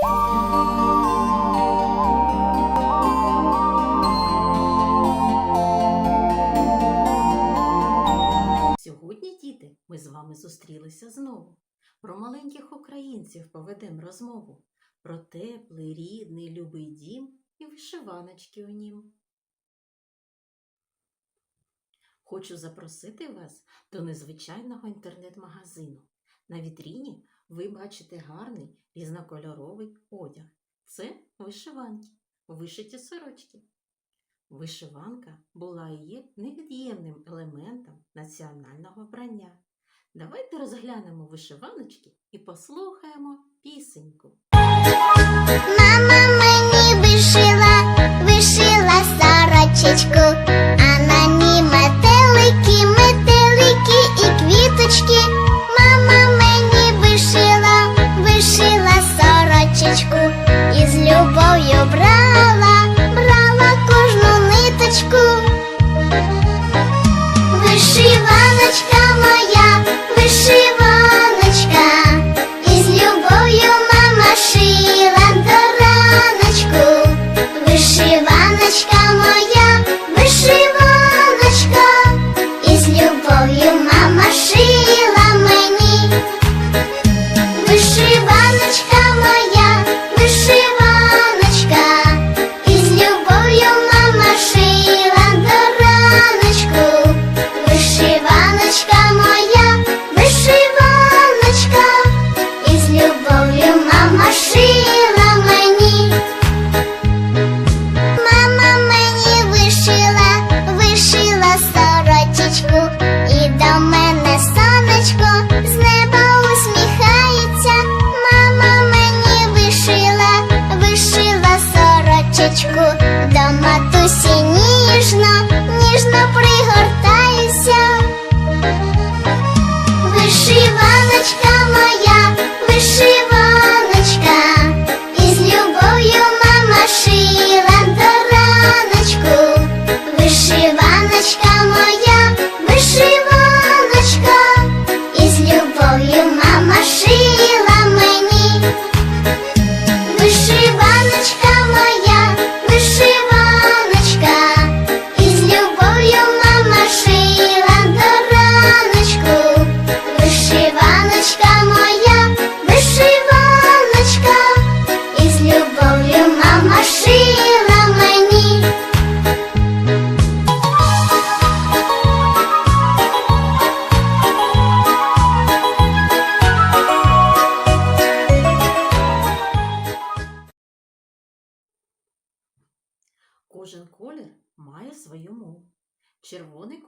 Сьогодні, діти, ми з вами зустрілися знову. Про маленьких українців поведемо розмову, про теплий, рідний, любий дім і вишиваночки у нім. Хочу запросити вас до незвичайного інтернет-магазину. На вітріні ви бачите гарний різнокольоровий одяг. Це вишиванки, вишиті сорочки. Вишиванка була і є невід'ємним елементом національного вбрання. Давайте розглянемо вишиваночки і послухаємо пісеньку. Мама мені вишила, вишила сорочечку,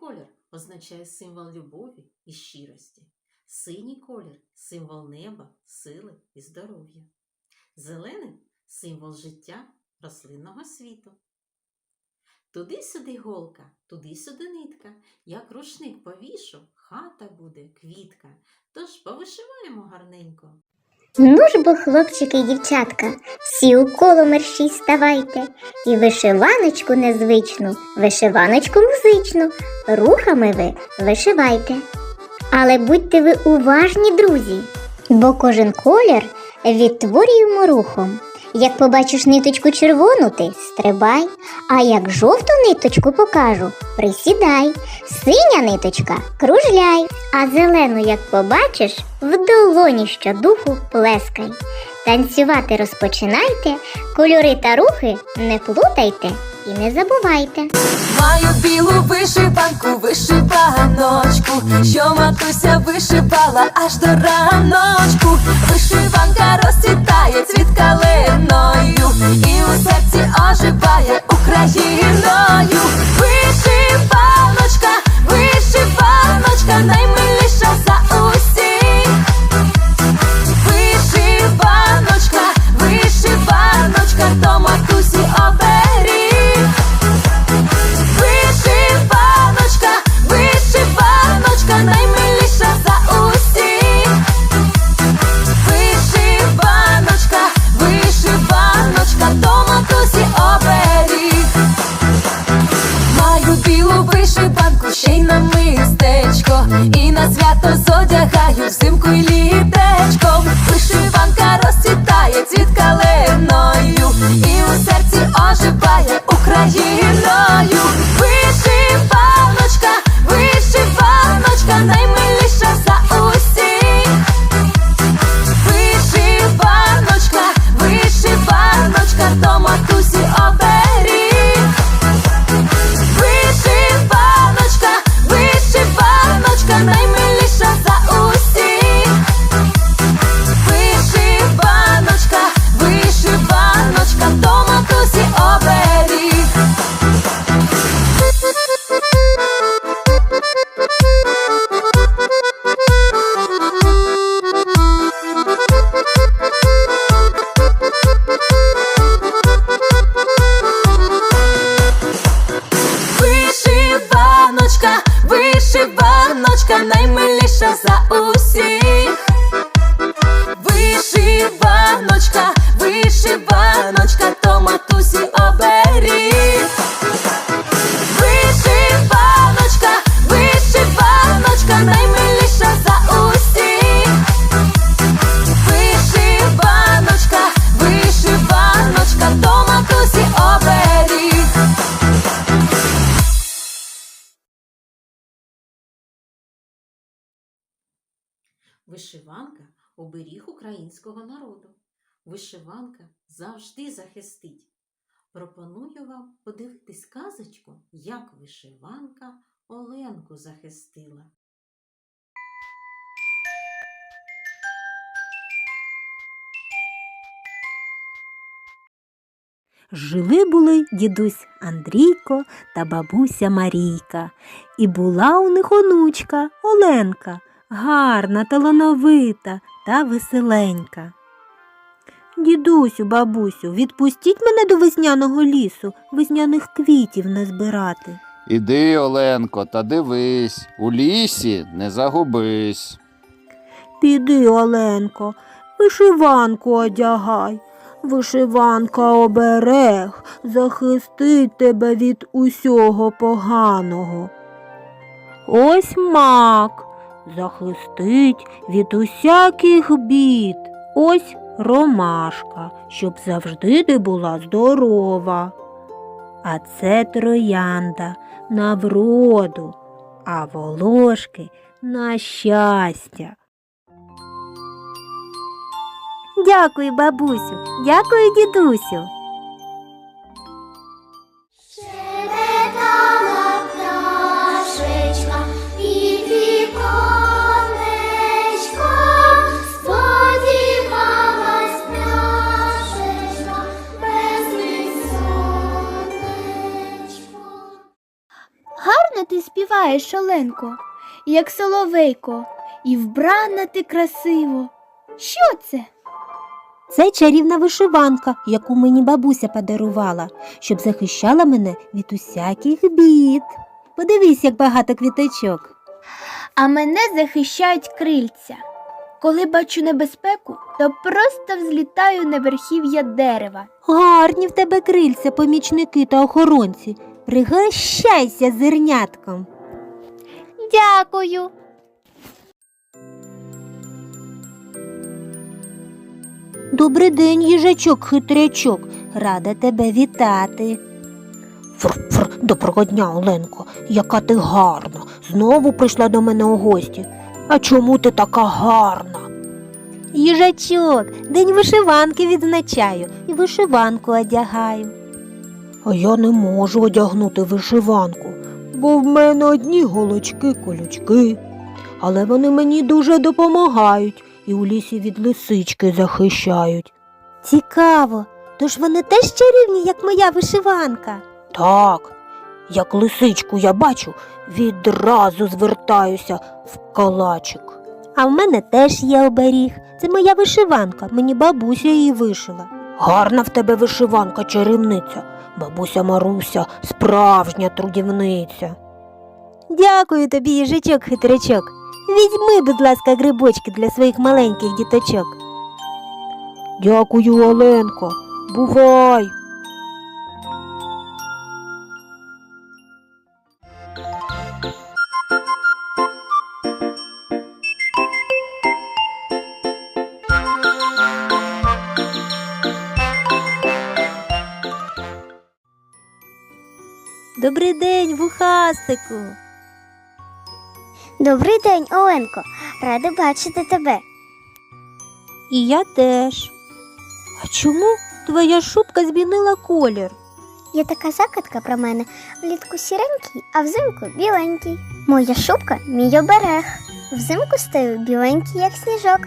колір означає символ любові і щирості. Синій колір символ неба, сили і здоров'я. Зелений символ життя рослинного світу. Туди-сюди голка, туди-сюди нитка. Як рушник повішу, хата буде квітка. Тож повишиваємо гарненько. Ну ж бо, хлопчики і дівчатка, всі у коло мерщій ставайте, і вишиваночку незвичну, вишиваночку музичну, рухами ви вишивайте. Але будьте ви уважні, друзі, бо кожен колір відтворюємо рухом. Як побачиш ниточку червону, ти стрибай, а як жовту ниточку покажу, присідай, синя ниточка кружляй, а зелену, як побачиш, в долоні щодуху плескай. Танцювати розпочинайте, кольори та рухи не плутайте і не забувайте. Маю білу вишиванку, вишиваночку, що матуся вишивала аж до раночку. Вишиванка розцвітає цвіт калиною, і у серці оживає Україною. Вишиванка оберіг українського народу. Вишиванка завжди захистить. Пропоную вам подивитись казочку, як вишиванка Оленку захистила. Жили були дідусь Андрійко та бабуся Марійка, і була у них онучка Оленка, гарна, талановита та веселенька. Дідусю, бабусю, відпустіть мене до весняного лісу, весняних квітів назбирати. Іди, Оленко, та дивись, у лісі не загубись. Піди, Оленко, вишиванку одягай. Вишиванка оберег, захистить тебе від усього поганого. Ось мак захистить від усяких бід. Ось ромашка, щоб завжди ти була здорова. А це троянда на вроду, а волошки на щастя. Дякую, бабусю, дякую, дідусю. Ти співаєш, Оленко, як соловейко, і вбрана ти красиво. Що це? Це чарівна вишиванка, яку мені бабуся подарувала, щоб захищала мене від усяких бід. Подивись, як багато квіточок. А мене захищають крильця. Коли бачу небезпеку, то просто взлітаю на верхів'я дерева. Гарні в тебе крильця, помічники та охоронці. Пригощайся зернятком. Дякую. Добрий день, їжачок хитрячок. Рада тебе вітати. Фр-фр, доброго дня, Оленко, яка ти гарна. Знову прийшла до мене у гості. А чому ти така гарна? Їжачок, день вишиванки відзначаю і вишиванку одягаю. А я не можу одягнути вишиванку, бо в мене одні голочки колючки. Але вони мені дуже допомагають і у лісі від лисички захищають. Цікаво, тож вони теж чарівні, як моя вишиванка. Так, як лисичку я бачу, відразу звертаюся в калачик. А в мене теж є оберіг. Це моя вишиванка, мені бабуся її вишила. Гарна в тебе вишиванка, чарівниця. Бабуся Маруся, справжня трудівниця. Дякую тобі, їжачок хитрячок. Візьми, будь ласка, грибочки для своїх маленьких діточок. Дякую, Оленко. Бувай. Вухастику. Добрий день, Оленко. Рада бачити тебе. І я теж. А чому твоя шубка змінила колір? Є така закатка про мене влітку сіренький, а взимку біленький. Моя шубка мій оберег. Взимку стаю біленький, як сніжок,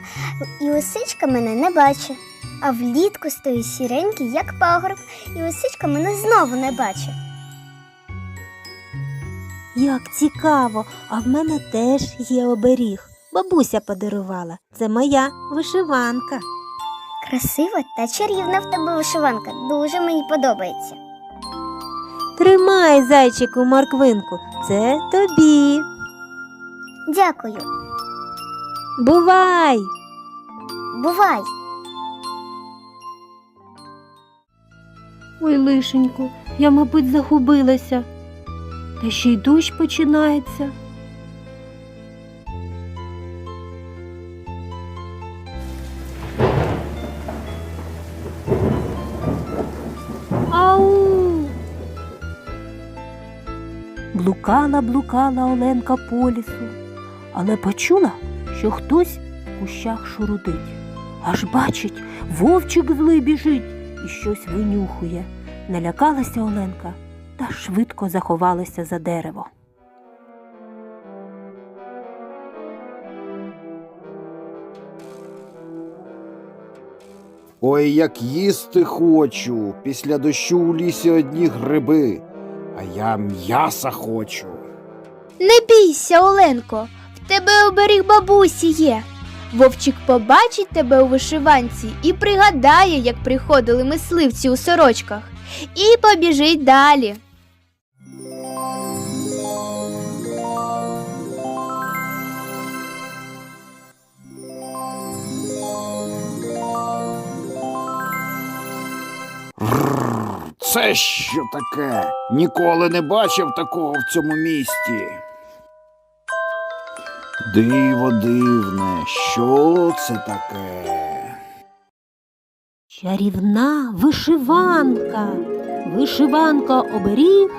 і лисичка мене не бачить. А влітку стаю сіренький, як пагорб, і лисичка мене знову не бачить. Як цікаво, а в мене теж є оберіг. Бабуся подарувала. Це моя вишиванка. Красива та чарівна в тебе вишиванка. Дуже мені подобається. Тримай, зайчику морквинку, це тобі. Дякую. Бувай! Бувай! Ой, лишенько, я, мабуть, загубилася. Та ще й дощ починається. Блукала, блукала Оленка по лісу, але почула, що хтось в кущах шурудить. Аж бачить, вовчик злий біжить і щось винюхує. Налякалася Оленка та швидко заховалася за дерево. Ой, як їсти хочу. Після дощу у лісі одні гриби, а я м'яса хочу. Не бійся, Оленко, в тебе оберіг бабусі є. Вовчик побачить тебе у вишиванці і пригадає, як приходили мисливці у сорочках, і побіжить далі. Це що таке? Ніколи не бачив такого в цьому місті. Диво дивне, що це таке? Чарівна вишиванка. Вишиванка оберіг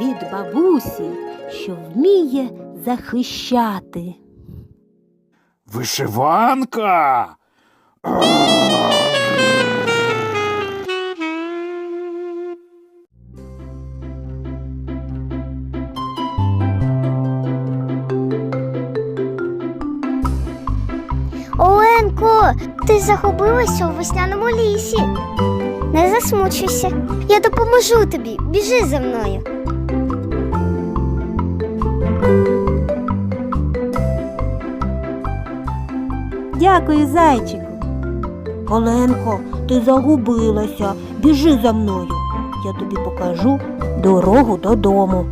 від бабусі, що вміє захищати. Вишиванка? Оленко, ти загубилася у весняному лісі. Не засмучуйся. Я допоможу тобі. Біжи за мною. Дякую, зайчику. Оленко, ти загубилася. Біжи за мною. Я тобі покажу дорогу додому.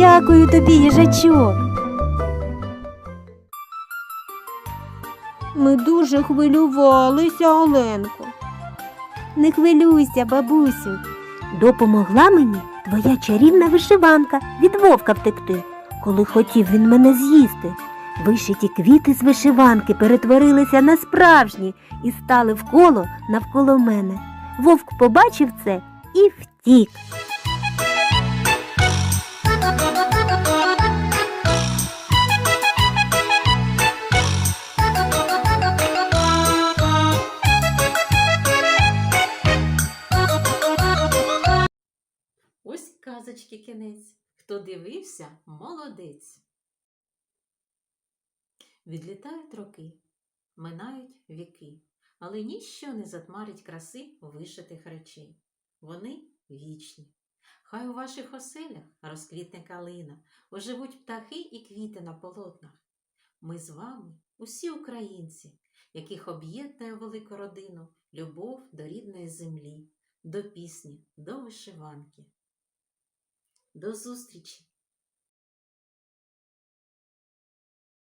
Дякую тобі, їжачок. Ми дуже хвилювалися, Оленко. Не хвилюйся, бабусю. Допомогла мені твоя чарівна вишиванка від вовка втекти, коли хотів він мене з'їсти. Вишиті квіти з вишиванки перетворилися на справжні і стали вколо навколо мене. Вовк побачив це і втік. Дивився, молодець. Відлітають роки, минають віки, але ніщо не затмарить краси вишитих речей. Вони вічні. Хай у ваших оселях розквітне калина, оживуть птахи і квіти на полотнах. Ми з вами, усі українці, яких об'єднує велику родину, любов до рідної землі, до пісні, до вишиванки. До зустрічі!